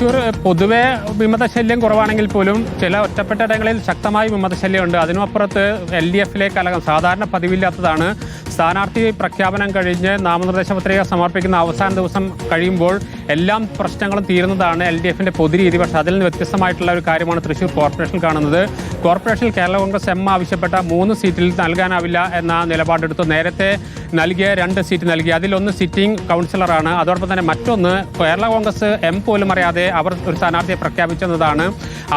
തൃശ്ശൂർ പൊതുവെ വിമതശല്യം കുറവാണെങ്കിൽ പോലും ചില ഒറ്റപ്പെട്ട ഇടങ്ങളിൽ ശക്തമായ വിമതശല്യമുണ്ട്. അതിനുമപ്പുറത്ത് എൽ ഡി എഫിലെ കലകം സാധാരണ പതിവില്ലാത്തതാണ്. സ്ഥാനാർത്ഥി പ്രഖ്യാപനം കഴിഞ്ഞ് നാമനിർദ്ദേശ പത്രിക സമർപ്പിക്കുന്ന അവസാന ദിവസം കഴിയുമ്പോൾ എല്ലാം പ്രശ്നങ്ങളും തീരുന്നതാണ് എൽ ഡി എഫിന്റെ പൊതുരീതി. പക്ഷേ അതിൽ നിന്ന് വ്യത്യസ്തമായിട്ടുള്ള ഒരു കാര്യമാണ് തൃശ്ശൂർ കോർപ്പറേഷൻ കാണുന്നത്. കോർപ്പറേഷനിൽ കേരള കോൺഗ്രസ് എം ആവശ്യപ്പെട്ട മൂന്ന് സീറ്റിൽ നൽകാനാവില്ല എന്ന നിലപാടെടുത്തു. നേരത്തെ നൽകിയ രണ്ട് സീറ്റ് നൽകി. അതിലൊന്ന് സിറ്റിംഗ് കൗൺസിലറാണ്. അതോടൊപ്പം തന്നെ മറ്റൊന്ന് കേരള കോൺഗ്രസ് എം പോലും അറിയാതെ അവർ ഒരു സ്ഥാനാർത്ഥിയെ പ്രഖ്യാപിച്ചെന്നതാണ്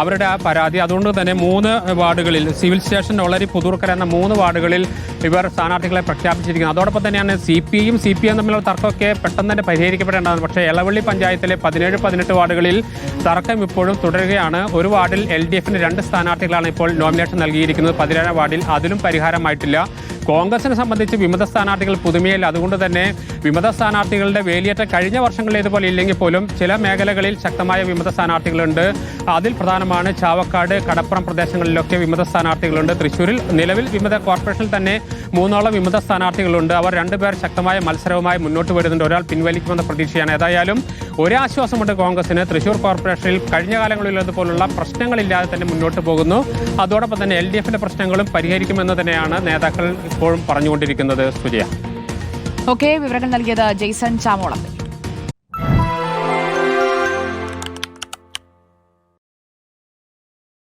അവരുടെ ആ പരാതി. അതുകൊണ്ട് തന്നെ മൂന്ന് വാർഡുകളിൽ സിവിൽ സ്റ്റേഷൻ ഒളരി പുതൂർക്കര എന്ന മൂന്ന് വാർഡുകളിൽ ഇവർ സ്ഥാനാർത്ഥികളെ പ്രഖ്യാപിച്ചിരിക്കുന്നത് അതോടൊപ്പം തന്നെയാണ് സി പി ഐയും സി പി എം തമ്മിലുള്ള തർക്കമൊക്കെ പെട്ടെന്ന് തന്നെ പരിഹരിക്കപ്പെടേണ്ടതാണ്. പക്ഷേ ഇളവള്ളി പഞ്ചായത്തിലെ പതിനേഴ് പതിനെട്ട് വാർഡുകളിൽ തർക്കം ഇപ്പോഴും തുടരുകയാണ്. ഒരു വാർഡിൽ എൽ ഡി എഫിന് രണ്ട് സ്ഥാനാർത്ഥികളാണ് ഇപ്പോൾ നോമിനേഷൻ നൽകിയിരിക്കുന്നത്. പതിനേഴാം വാർഡിൽ അതിലും പരിഹാരമായിട്ടില്ല. കോൺഗ്രസിനെ സംബന്ധിച്ച് വിമത സ്ഥാനാർത്ഥികൾ പുതുമയല്ല. അതുകൊണ്ട് തന്നെ വിമത സ്ഥാനാർത്ഥികളുടെ വേലിയേറ്റം കഴിഞ്ഞ വർഷങ്ങളിലേതുപോലെ ഇല്ലെങ്കിൽ പോലും ചില മേഖലകളിൽ ശക്തമായ വിമത സ്ഥാനാർത്ഥികളുണ്ട്. അതിൽ പ്രധാനമാണ് ചാവക്കാട് കടപ്പുറം പ്രദേശങ്ങളിലൊക്കെ വിമത സ്ഥാനാർത്ഥികളുണ്ട്. തൃശ്ശൂരിൽ നിലവിൽ വിമത കോർപ്പറേഷനിൽ തന്നെ മൂന്നോളം വിമത സ്ഥാനാർത്ഥികളുണ്ട്. അവർ രണ്ടുപേർ ശക്തമായ മത്സരവുമായി മുന്നോട്ട് വരുന്നുണ്ട്. ഒരാൾ പിൻവലിക്കുമെന്ന പ്രതീക്ഷയാണ്. ഏതായാലും ഒരാശ്വാസമുണ്ട് കോൺഗ്രസിന്. തൃശ്ശൂർ കോർപ്പറേഷനിൽ കഴിഞ്ഞ കാലങ്ങളിലുള്ളതുപോലുള്ള പ്രശ്നങ്ങളില്ലാതെ തന്നെ മുന്നോട്ട് പോകുന്നു. അതോടൊപ്പം തന്നെ എൽ ഡി എഫിന്റെ പ്രശ്നങ്ങളും പരിഹരിക്കുമെന്ന് തന്നെയാണ് നേതാക്കൾ ഇപ്പോഴും പറഞ്ഞുകൊണ്ടിരിക്കുന്നത്. സുജയ. ഓക്കെ വിവരങ്ങൾ നൽകിയത് ജെയ്സൺ ചാമോളം.